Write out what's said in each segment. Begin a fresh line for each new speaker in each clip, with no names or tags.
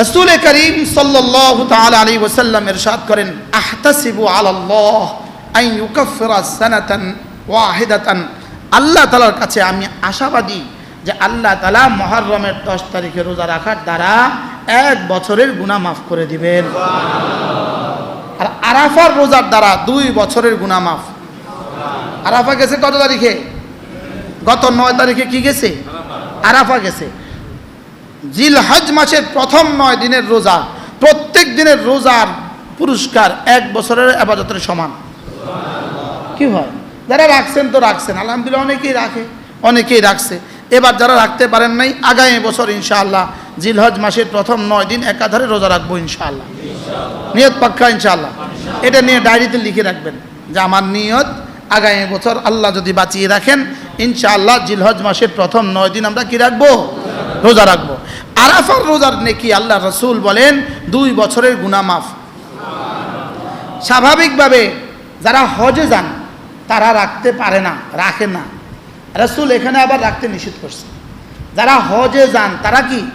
রসুল করিম সাল্লাহ তাল ওসাল্লাম এরশাদ করেন, আহতাসিবু আল্লাহ আই ইউকাফিরা সানাতান ওয়াহিদাতান। আল্লাহ তালার কাছে আমি আশাবাদী যে আল্লাহ তালা মহরমের দশ তারিখে রোজা রাখার দ্বারা এক বছরের গুনাহ মাফ করে দিবেন। আর আরাফার রোজার দ্বারা দুই বছরের গুনাহ মাফ। আরাফা গেছে কত তারিখে? গত নয় তারিখে কি গেছে? আরাফা গেছে। জিল হজ মাসের প্রথম নয় দিনের রোজা, প্রত্যেক দিনের রোজার পুরস্কার এক বছরের আবাদতের সমান। কি হয়? যারা রাখছেন তো রাখছেন, আলহামদুলিল্লাহ অনেকেই রাখে, অনেকেই রাখছে। এবার যারা রাখতে পারেন নাই, আগামী বছর ইনশাআল্লাহ জিলহজ মাসের প্রথম নয় দিন একাধারে রোজা রাখব ইনশাআল্লাহ। নিয়ত পাক্কা ইনশাআল্লাহ। এটা নিয়ে ডায়েরিতে লিখে রাখবেন যে আমার নিয়ত, আগামী বছর আল্লাহ যদি বাঁচিয়ে রাখেন, ইনশাআল্লাহ জিলহজ মাসের প্রথম নয় দিন আমরা কি রাখব? রোজা রাখব। আরাফার রোজার নেকি আল্লাহ রসুল বলেন, দুই বছরের গুনাহ মাফ। স্বাভাবিকভাবে যারা হজে যান, তারা রাখতে পারে না, রাখে না। রসুল এখানে আবার রাখতে নিষেধ করছে। যারা হজে যান, তারা কি?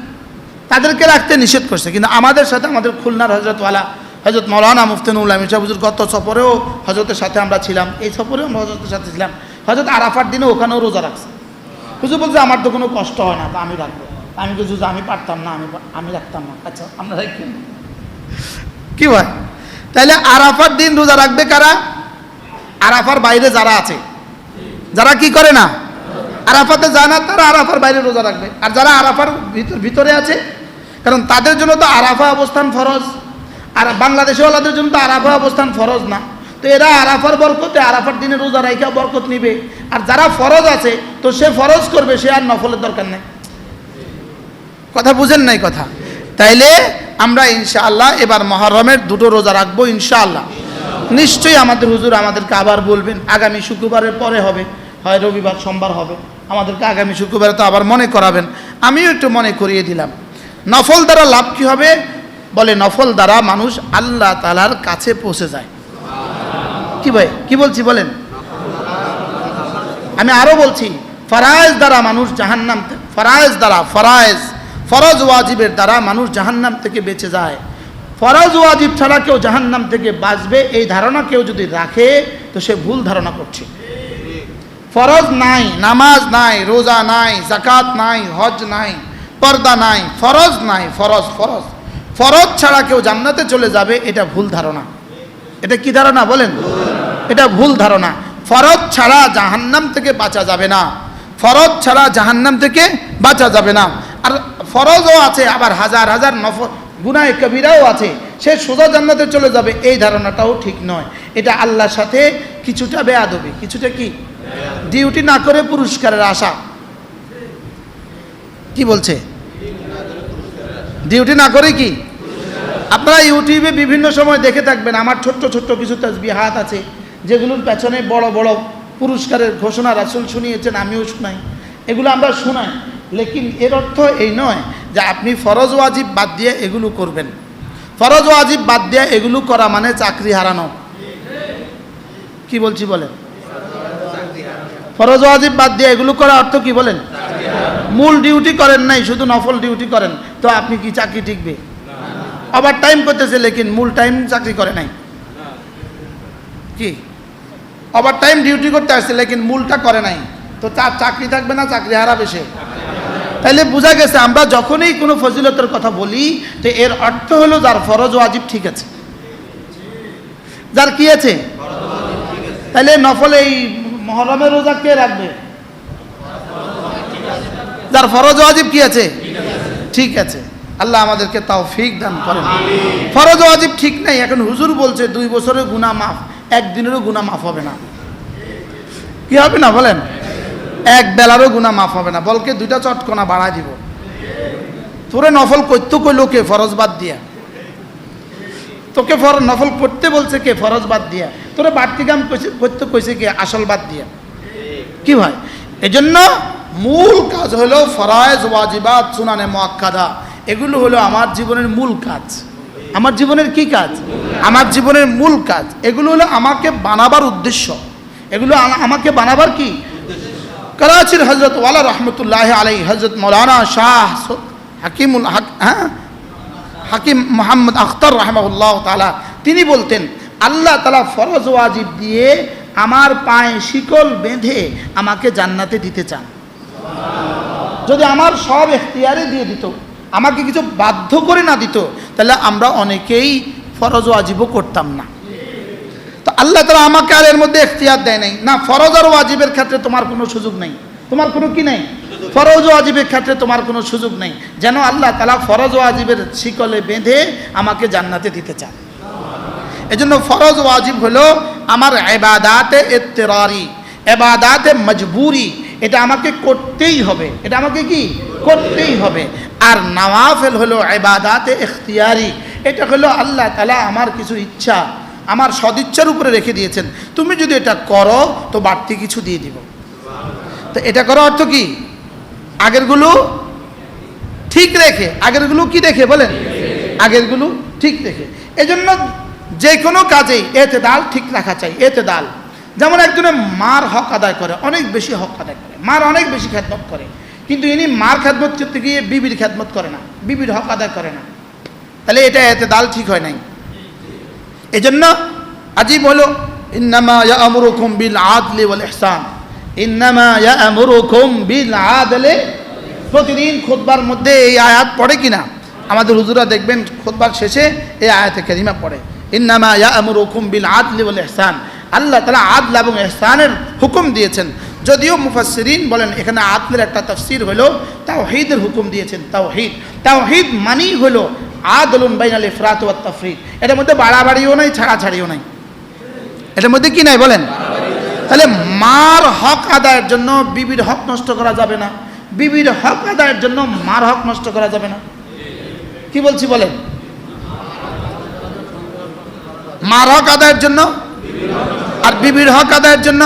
তাদেরকে রাখতে নিষেধ করছে। কিন্তু আমাদের সাথে আমাদের খুলনার হজরতওয়ালা, হজরত মৌলানা মুফতিনুল মির্জা হুজুর, গত সফরেও হজরতের সাথে আমরা ছিলাম, এই সফরেও আমরা হজরতের সাথে ছিলাম। হজরত আরাফার দিনে ওখানেও রোজা রাখছে। হুজুর বলছে, আমার তো কোনো কষ্ট হয় না, তা আমি রাখব। আমি কিছু আমি পারতাম না, আমি আমি রাখতাম না। আচ্ছা আমরা রাখবেন কি ভাই? তাহলে আরাফার দিন রোজা রাখবে কারা? আরাফার বাইরে যারা আছে। যারা কি করে না? আরাফাতে যায় না, তারা আরাফার বাইরে রোজা রাখবে। আর যারা আরাফার ভিতর, ভিতরে আছে, কারণ তাদের জন্য তো আরাফা অবস্থান ফরজ। আর বাংলাদেশওয়ালাদের জন্য তো আরাফা অবস্থান ফরজ না। তো এরা আরাফার বরকতে আরাফার দিনে রোজা রাইখা বরকত নিবে। আর যারা ফরজ আছে, তো সে ফরজ করবে, সে আর নফলের দরকার নেই। কথা বুঝেন নাই কথা। তাইলে আমরা ইনশাআল্লাহ এবার মহরমের দুটো রোজা রাখব ইনশাআল্লাহ। নিশ্চয়ই আমাদের হুজুর আমাদেরকে আবার বলবেন, আগামী শুক্রবারের পরে হবে, হয় রবিবার, সোমবার হবে। আমাদেরকে আগামী শুক্রবারে তো আবার মনে করাবেন। আমিও একটু মনে করিয়ে দিলাম। নফল দ্বারা লাভ কি হবে? বলে নফল দ্বারা মানুষ আল্লাহ তালার কাছে পৌঁছে যায়। কি ভাই, কি বলছি বলেন? আমি আরও বলছি, ফরায়েজ দ্বারা মানুষ জাহান্নাম ফরায়েজ দ্বারা, ফরায়েজ। ফরজ ওয়াজিবের দ্বারা মানুষ জাহান্নাম থেকে বেঁচে যায়। ফরজ ওয়াজিব ছাড়া কেউ জাহান্নাম থেকে বাঁচবে, এই ধারণা কেউ যদি রাখে, তো সে ভুল ধারণা করছে। ফরজ নাই, নামাজ নাই, রোজা নাই জাকাত নাই, হজ নাই, পর্দা নাই, ফরজ নাই, ফরজ ফরজ। ফরজ ছাড়া কেউ জান্নাতে চলে যাবে, এটা ভুল ধারণা। এটা কি ধারণা বলেন? এটা ভুল ধারণা। ফরজ ছাড়া জাহান্নাম থেকে বাঁচা যাবে না। ফরজ ছাড়া জাহান্নাম থেকে বাঁচা যাবে না। ফরজও আছে, আবার হাজার হাজার নফ গুনায় কবিরাও আছে। সে সোজা জান্নাতে চলে যাবে, এই ধারণাটাও ঠিক নয়। এটা আল্লাহর সাথে কিছুটা বেয়াদবি। কিছুটা কি? ডিউটি না করে পুরস্কারের আশা। কি বলছে? ডিউটি না করে কি? আপনারা ইউটিউবে বিভিন্ন সময় দেখে থাকবেন, আমার ছোট্ট ছোট্ট কিছু হাত আছে, যেগুলোর পেছনে বড় বড় পুরস্কারের ঘোষণা রাসুল শুনিয়েছেন, আমিও শোনাই। এগুলো আমরা শোনাই। লেকিন এর অর্থ এই নয় যে আপনি ফরজ ওয়াজিব বাদ দিয়ে এগুলো করবেন। ফরজ ওয়াজিব বাদ দিয়ে এগুলো করা মানে চাকরি হারানো। কি বলছি বলেন? ফরজ ওয়াজিব বাদ দিয়ে এগুলো করা অর্থ কি বলেন? মূল ডিউটি করেন নাই, শুধু নফল ডিউটি করেন, তো আপনি কি চাকরি টিকবে? আবার টাইম করতেছে লেকিন মূল টাইম চাকরি করে নাই। কি? ওভার টাইম ডিউটি করতে আসছে লেকিন মূলটা করে নাই, তো তার চাকরি থাকবে না, চাকরি হারাবে সে। তাইলে বোঝা গেছে আমরা যখনই কোনো ফজিলতের কথা বলি তো এর অর্থ হলো যার ফরজ ওয়াজিব ঠিক আছে। যার কি আছে? তাহলে নফল এই মহরমের রোজা কে রাখবে? যার ফরজ ওয়াজিব কি আছে? ঠিক আছে। আল্লাহ আমাদেরকে তাও ফিক দান করেন। ফরজ ওয়াজিব ঠিক নাই এখন হুজুর বলছে দুই বছরের গুনাহ মাফ একদিনেরও গুনাহ মাফ হবে না। কি হবে না বলেন? এক বেলারও গুনাহ মাফ হবে না। বলকে দুইটা চটকনা বাড়ায় দিব। তোরে নফল করতে কইলো কে? ফরজ বাদ দিয়া। তোকে ফর নফল করতে বলছে কে? ফরজ বাদ দিয়া। তোরে বাড়তি কাম করতে কইছে কে? আসল বাদ দিয়া। কি হয় এজন্য মূল কাজ হলো ফরায়েজ, ওয়াজিবাত, সুনানে মোয়াক্কাদা এগুলো হলো আমার জীবনের মূল কাজ। আমার জীবনের কি কাজ? আমার জীবনের মূল কাজ। এগুলো হলো আমাকে বানাবার উদ্দেশ্য। এগুলো আমাকে বানাবার কি? করাচির হজরত ওয়ালা রহমতুল্লাহ আলাই হজরত মৌলানা শাহ হাকিমুল হাক হ্যাঁ? হাকিম মোহাম্মদ আখতার রহমাউল্লাহ তালা তিনি বলতেন, আল্লাহ তালা ফরজ ওয়াজিব দিয়ে আমার পায়ে শিকল বেঁধে আমাকে জান্নাতে দিতে চান। যদি আমার সব এখতিয়ারে দিয়ে দিত, আমাকে কিছু বাধ্য করে না দিত, তাহলে আমরা অনেকেই ফরজ ওয়াজিবও করতাম না। তো আল্লাহ তালা আমাকে আর এর মধ্যে এখতিয়ার দেয় নাই। না, ফরজ আর ওয়াজিবের ক্ষেত্রে তোমার কোনো সুযোগ নেই। তোমার কোনো কি নেই? ফরজ ও ওয়াজিবের ক্ষেত্রে তোমার কোনো সুযোগ নেই। যেন আল্লাহ তালা ফরজ ও ওয়াজিবের শিকলে বেঁধে আমাকে জান্নাতে দিতে চান। এজন্য ফরজ ও ওয়াজিব হলো আমার এবাদাতে এত্তেরারি এবাদাতে মজবুরি। এটা আমাকে করতেই হবে। এটা আমাকে কি? করতেই হবে। আর নওয়াফেল হলো এবাদাতে এখতিয়ারি এটা হলো আল্লাহ তালা আমার কিছু ইচ্ছা, আমার সদিচ্ছার উপরে রেখে দিয়েছেন। তুমি যদি এটা করো, তো বাড়তি কিছু দিয়ে দিব। তো এটা করার অর্থ কি? আগেরগুলো ঠিক রেখে, আগেরগুলো কি রেখে বলেন? আগেরগুলো ঠিক রেখে এজন্য যে কোনো কাজেই এতে দাল ঠিক রাখা চাই, এতে দাল। যেমন একজনে মার হক আদায় করে, অনেক বেশি হক আদায় করে, মার অনেক বেশি খেদমত করে, কিন্তু ইনি মার খেদমত করতে গিয়ে বিবির খেদমত করে না, বিবির হক আদায় করে না। তাহলে এটা এতে দাল ঠিক হয় নাই। এজন্য আজীব হলো, ইন্নামা ইয়ামুরুকুম বিল আদলি ওয়াল ইহসান। ইন্নামা বিল প্রতিদিন খুতবার মধ্যে এই আয়াত পড়ে কিনা? আমাদের হুজুরা দেখবেন খুতবার শেষে এই আয়াতে কারিমা পড়ে। ইন্নামা ইয়ামুরুকুম বিল আদলি ওয়াল ইহসান। আল্লাহ তাআলা আদল এবং ইহসানের হুকুম দিয়েছেন। যদিও মুফাসসিরিন বলেন, এখানে আদলের একটা তফসির তাফসীর হলো তাওহীদের হুকুম দিয়েছেন, তাওহীদ। তাওহীদ মানেই হলো আদলুন বাইনাল ইফরাত ওয়াত তাফরিদ। এটার মধ্যে বাড়াবাড়িও নাই, ছাড়াছাড়িও নাই। এটার মধ্যে কি নাই বলেন? তাহলে মার হক আদায়ের জন্য বিবির হক নষ্ট করা যাবে না। বিবির হক আদায়ের জন্য মার হক নষ্ট করা যাবে না। কি বলছি বলেন? মার হক আদায়ের জন্য আর বিবির হক আদায়ের জন্য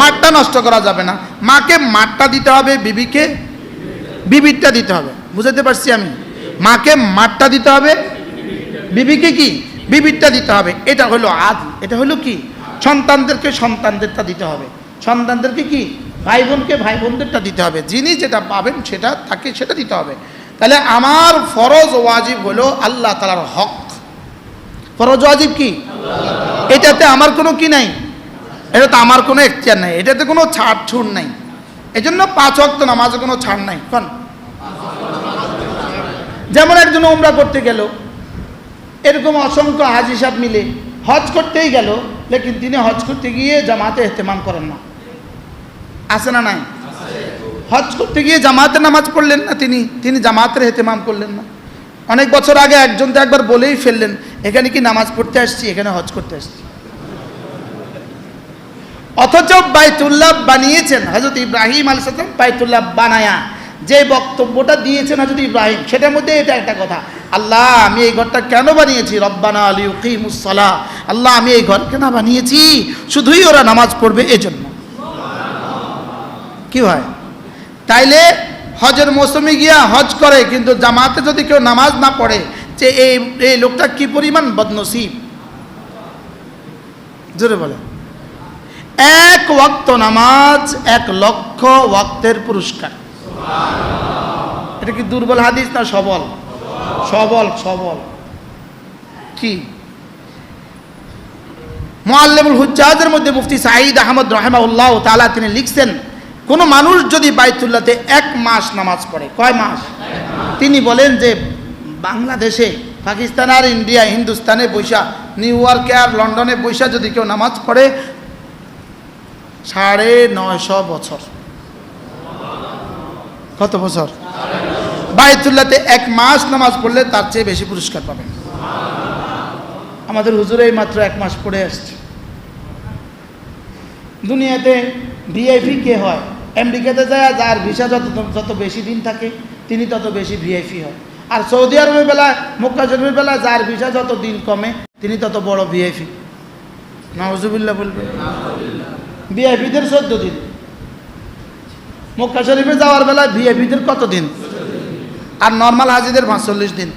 মাঠটা নষ্ট করা যাবে না। মাকে মাঠটা দিতে হবে, বিবিকে বিবিরটা দিতে হবে। বুঝাতে পারছি আমি? মাকে মাঠটা দিতে হবে, বিবিকে কি? বিবিরটা দিতে হবে। এটা হলো আদ এটা হলো কি? সন্তানদেরকে সন্তানদেরটা দিতে হবে। সন্তানদেরকে কি? ভাই বোনকে ভাই বোনদেরটা দিতে হবে। যিনি যেটা পাবেন সেটা, তাকে সেটা দিতে হবে। তাহলে আমার ফরজ ওয়াজিব হলো আল্লাহ তালার হক। ফরজ ওয়াজিব কি? এটাতে আমার কোনো কি নাই? এটাতে আমার কোনো এখতিয়ার নাই। এটাতে কোনো ছাড় ছুড় নাই। এজন্য পাঁচ অক্ত নামাজে কোনো ছাড় নাই। কন? যেমন একজন ওমরা করতে গেল, এরকম অসংখ্য হাজি সাহেব মিলে হজ করতেই গেল লেকিন তিনি হজ করতে গিয়ে জামাতে এহতেমাম করেন না। আছে না নাই? হজ করতে গিয়ে জামাতে নামাজ পড়লেন না তিনি তিনি জামাতের এহতেমাম করলেন না। অনেক বছর আগে একজন তো একবার বলেই ফেললেন, এখানে কি নামাজ পড়তে আসছি? এখানে হজ করতে আসছি। অথচ বাইতুল্লাহ বানিয়েছেন হজরত ইব্রাহিম আল সালাম বাইতুল্লাহ বানায়া। যে বক্তব্যটা দিয়েছেন হজরত ইব্রাহিম, সেটার মধ্যে এটা একটা কথা। আল্লাহ, আমি এই ঘরটা কেন বানিয়েছি? রব্বানা আলী উকিমুসলা আল্লাহ, আমি এই ঘর কেন বানিয়েছি? শুধুই ওরা নামাজ পড়বে এজন্য। কি হয়? তাইলে হজের মৌসুমে গিয়া হজ করে, কিন্তু জামাতে যদি কেউ নামাজ না পড়ে, যে এই এই লোকটা কি পরিমাণ বদনসিব? জোরে বলে এক ওয়াক্ত নামাজ, এক লক্ষ ওয়াক্তের পুরস্কার। এটা কি দুর্বল হাদিস না সবল? সবল সবল। কি? মোয়াল্লেমুল হুজ্জাজের মধ্যে মুফতি সাঈদ আহমদ রহমাউল্লাহ তালা তিনি লিখছেন, কোনো মানুষ যদি বাইতুল্লাতে এক মাস নামাজ পড়ে, কয় মাস? তিনি বলেন যে বাংলাদেশে পাকিস্তান আর ইন্ডিয়া, হিন্দুস্তানে বৈশা, নিউ ইয়র্কে আর লন্ডনে বৈশা যদি কেউ নামাজ পড়ে, সাড়ে নয়শো বছর। কত বছর? বাইতুল্লাতে এক মাস নামাজ পড়লে তার চেয়ে বেশি পুরস্কার পাবেন আমাদের হুজুর এই মাত্র এক মাস পড়ে আসছে। দুনিয়াতে ভিআইপি কে হয়? আমেরিকাতে যায়, যার ভিসা যত যত বেশি দিন থাকে, তিনি তত বেশি ভিআইপি হয়। আর সৌদি আরবের বেলায়, মক্কা শরীফের বেলায় যার ভিসা যত দিন কমে, তিনি তত বড় ভিআইপি। নওয়াজুবিল্লাহ বলবে। ভিআইপিদের চোদ্দ দিন। মক্কা শরীফে যাওয়ার বেলায় ভিআইপিদের কত দিন আর নর্মাল হাজিদের পাঁচচল্লিশ দিন।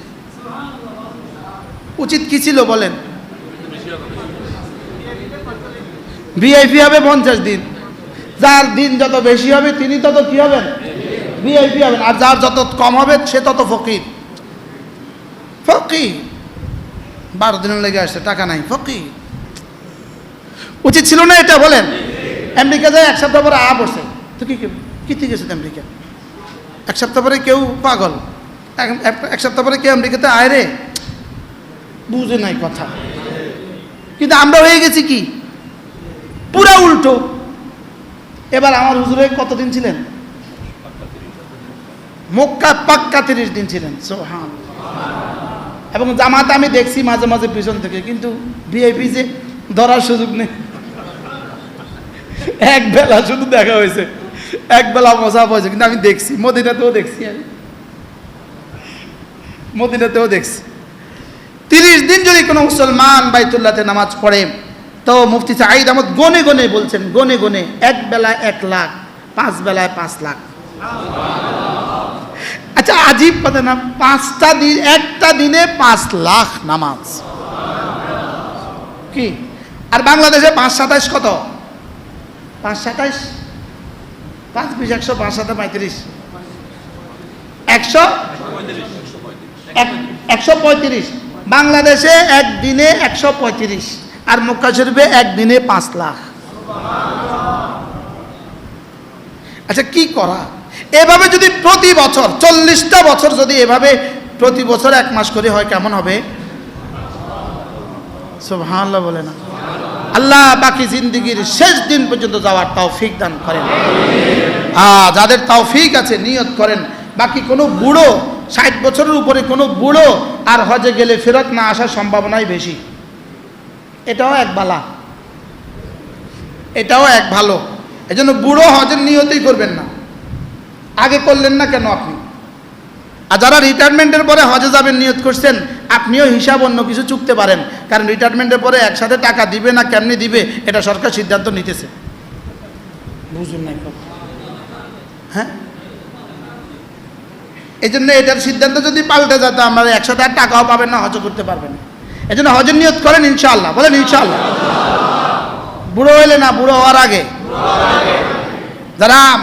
উচিত কি ছিল বলেন? ভিআইপি হবে পঞ্চাশ দিন। যার দিন যত বেশি হবে, তিনি তত কি হবেন? ভিআইপি হবেন। আর যার যত কম হবে, সে তত ফকির। ফকি বারো দিনের লেগে আসছে, টাকা নাই ফকি উচিত ছিল না এটা বলেন? আমেরিকা যায় এক সপ্তাহ পরে আ পড়ছে তো কি থেকে গেছে আমেরিকা এক সপ্তাহ পরে কেউ পাগল। এক সপ্তাহ পরে কেউ আমেরিকাতে আয় রে। বুঝে নাই কথা। কিন্তু আমরা হয়ে গেছি কি? পুরা উল্টো। এবার আমার হুজুরে কতদিন ছিলেন? মক্কা পাক্কা তিরিশ দিন ছিলেন। সোহান এবং জামাত আমি দেখছি মাঝে মাঝে পিছন থেকে, কিন্তু ভিআইপি যে ধরার সুযোগ নেই। এক বেলা শুধু দেখা হয়েছে। এক বেলা মজা হয়েছে কিন্তু আমি দেখছি, মদিনাতেও দেখছি আমি। মদিনাতেও দেখছি। তিরিশ দিন যদি কোনো মুসলমান বাইতুল্লাতে নামাজ পড়ে, তো মুফতি সাঈদ আহমদ গনে গনে বলছেন, গনে গনে এক বেলায় এক লাখ পাঁচ বেলায় পাঁচ লাখ। আচ্ছা আজীব কথা না, পাঁচটা দিন, একটা দিনে পাঁচ লাখ নামাজ। কি? আর বাংলাদেশে পাঁচ সাতাইশ কত? পাঁচ সাতাইশ? পাঁচ বিশ, একশো, পাঁচ সাতা পঁয়ত্রিশ। একশো? এক- একশো পঁয়ত্রিশ। বাংলাদেশে একদিনে একশো পঁয়ত্রিশ। আর মক্কা শরীফে একদিনে পাঁচ লাখ। আচ্ছা কি করা? এভাবে যদি প্রতি বছর, চল্লিশটা বছর যদি এভাবে প্রতি বছর এক মাস করে হয়, কেমন হবে? সুবহানাল্লাহ বলে না। আল্লাহ বাকি জিন্দগির শেষ দিন পর্যন্ত যাওয়ার তৌফিক দান করেন। যাদের তৌফিক আছে, নিয়ত করেন। বাকি কোনো বুড়ো, ষাট বছরের উপরে কোনো বুড়ো আর হজে গেলে ফেরত না আসার সম্ভাবনাই বেশি। এটাও এক বালা। এটাও এক ভালো। এজন্য বুড়ো হজের নিয়তই করবেন না। আগে করলেন না কেন আপনি? আর যারা রিটায়ারমেন্টের পরে হজে যাবেন নিয়ত করছেন আপনিও হিসাব অন্য কিছু চুকতে পারেন। কারণ রিটায়ারমেন্টের পরে একসাথে টাকা দিবে না কেমনি দিবে এটা সরকার সিদ্ধান্ত নিতেছে। বুঝুন না হ্যাঁ? এই জন্য এটার সিদ্ধান্ত যদি পাল্টে যেত আমরা একসাথে আর টাকাও পাবেন না হজ করতে পারবেন এই জন্য হজের নিয়ত করেন ইনশাআল্লাহ। বলেন ইনশাআল্লাহ। বুড়ো হইলে না বুড়ো হওয়ার আগে? যারা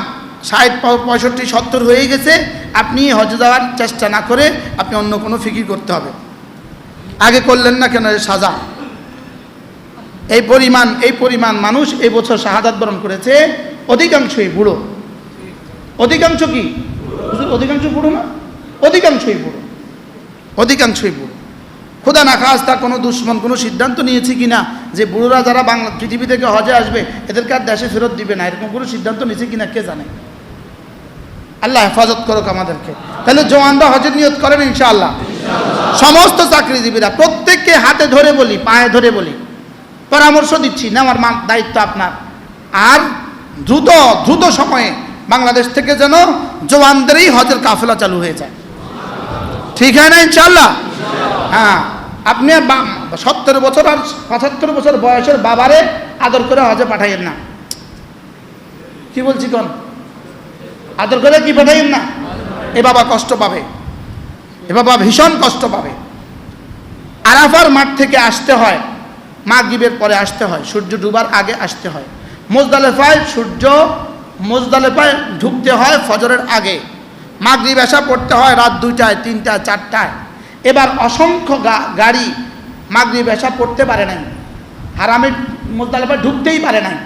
ষাট পঁয়ষট্টি, সত্তর হয়ে গেছে, আপনি হজে যাওয়ার চেষ্টা না করে আপনি অন্য কোনো ফিকির করতে হবে। আগে করলেন না কেন সাজা? এই পরিমাণ এই পরিমাণ মানুষ এই বছর শাহাদাত বরণ করেছে অধিকাংশই বুড়ো। অধিকাংশ কি? অধিকাংশ বুড়ো না? অধিকাংশই বুড়ো। অধিকাংশই বুড়ো। খোদা না খাস, তা কোনো দুশ্মন, কোনো সিদ্ধান্ত নিয়েছে কি না যে বুড়োরা যারা বাংলা, পৃথিবী থেকে হজে আসবে, এদেরকে আর দেশে ফেরত দিবে না? এরকম কোনো সিদ্ধান্ত নিয়েছে কি না? কে জানে? আল্লাহ হেফাজত করুক আমাদেরকে। তাহলে জওয়ানরা হজের নিয়ত করেন ইনশাআল্লাহ। সমস্ত চাকরিজীবীরা, প্রত্যেককে হাতে ধরে বলি, পায়ে ধরে বলি। পরামর্শ দিচ্ছি, নেওয়ার দায়িত্ব আপনার। আর দ্রুত দ্রুত সময়ে বাংলাদেশ থেকে যেন জওয়ানদেরই হজের কাফেলা চালু হয়ে যায়। ঠিক হয় না ইনশাল্লাহ হ্যাঁ আপনি সত্তর বছর আর পঁচাত্তর বছর বয়সের বাবারে আদর করে হজে পাঠাইয়েন না। কি বলছি কোন? আদর করে কি পাঠাইয়েন না? এ বাবা কষ্ট পাবে। এ বাবা ভীষণ কষ্ট পাবে। আরাফার মাঠ থেকে আসতে হয়, মাগরিবের পরে আসতে হয়, সূর্য ডুবার আগে আসতে হয়। মোজদালেফায় সূর্য, মোজদালেফায় ঢুকতে হয় ফজরের আগে। মাগরিব এসা পড়তে হয় রাত দুইটায়, তিনটায়, চারটায়। এবার অসংখ্য গাড়ি মাগরিব এসা পড়তে পারে নাই। হারামের মোজদালেফায় ঢুকতেই পারে নাই।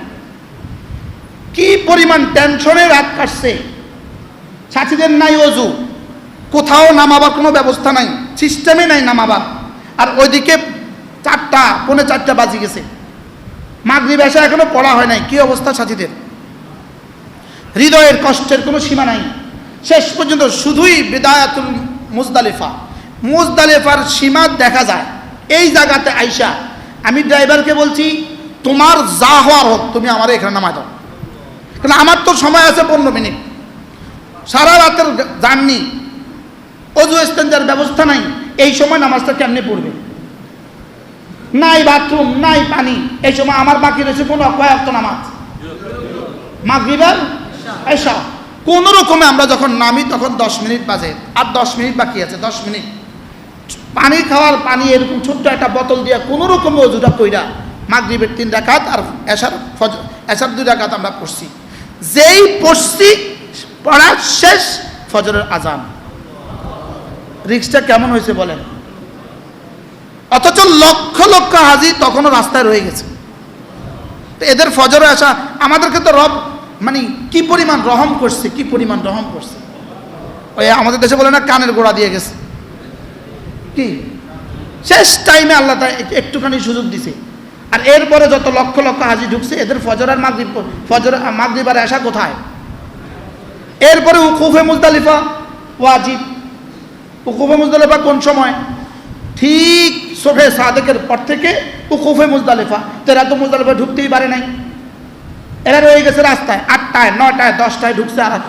কি পরিমাণ টেনশনে রাত কাটছে। সাথীদের নাই অজু। কোথাও নামাবার কোনো ব্যবস্থা নাই সিস্টেমে নাই নামাবার। আর ওইদিকে চারটা, পৌনে চারটা বাজি গেছে। মাগরিব এসে এখনও পড়া হয় নাই, কি অবস্থা সাথীদের হৃদয়ের কষ্টের কোনো সীমা নাই। শেষ পর্যন্ত শুধুই বেদায়াতুল মুজদালিফা। মুজদালিফার সীমা দেখা যায়। এই জায়গাতে আইসা আমি ড্রাইভারকে বলছি, তোমার যা হওয়ার হোক, তুমি আমার এখানে নামায় দাও। কারণ আমার তো সময় আছে পনেরো মিনিট। সারা রাতের জার্নি, অজু স্ট্যান্ডার ব্যবস্থা নাই, এই সময় নামাজটা কেমনে পড়বে? নাই বাথরুম, নাই পানি, এই সময় আমার বাকি রয়েছে কোনো কয়েক নামাজ। মাগরিবের এসা কোন রকমে আমরা যখন নামি তখন দশ মিনিট বাজে, আর দশ মিনিট বাকি আছে, দশ মিনিট। পানি খাওয়ার পানি এরকম ছোট্ট একটা বোতল দিয়ে কোনো রকম অজুটা কইরা মাগরিবের তিন রাকাত আর এসার এসার দুই রাকাত আমরা পড়ছি। যেই পড়ছি পড়ার শেষ ফজরের আজান রিক্সটা কেমন হয়েছে বলেন? অথচ লক্ষ লক্ষ হাজি তখনও রাস্তায় রয়ে গেছে। তো এদের ফজরে আসা, আমাদেরকে তো রব মানে কি পরিমাণ রহম করছে, কি পরিমাণ রহম করছে। ওই আমাদের দেশে বলে না, কানের গোড়া দিয়ে গেছে। কি? শেষ টাইমে আল্লাহ তা একটুখানি সুযোগ দিছে। আর এরপরে যত লক্ষ লক্ষ হাজি ঢুকছে, এদের ফজর আর মাগরিব, ফজর মাগরিব আর আসা কোথায়? এরপরে উকুফে মুজদালিফা ওয়াজিব। উকুফে মুজদালিফা কোন সময়? ঠিক সোফে সাদেকের পর থেকে উকুফে মুজদালিফা। তেরা তো মুজদালিফা ঢুকতেই পারে নাই। এরা রয়ে গেছে রাস্তায়, আটটায়, নয়টায়, দশটায় ঢুকছে আর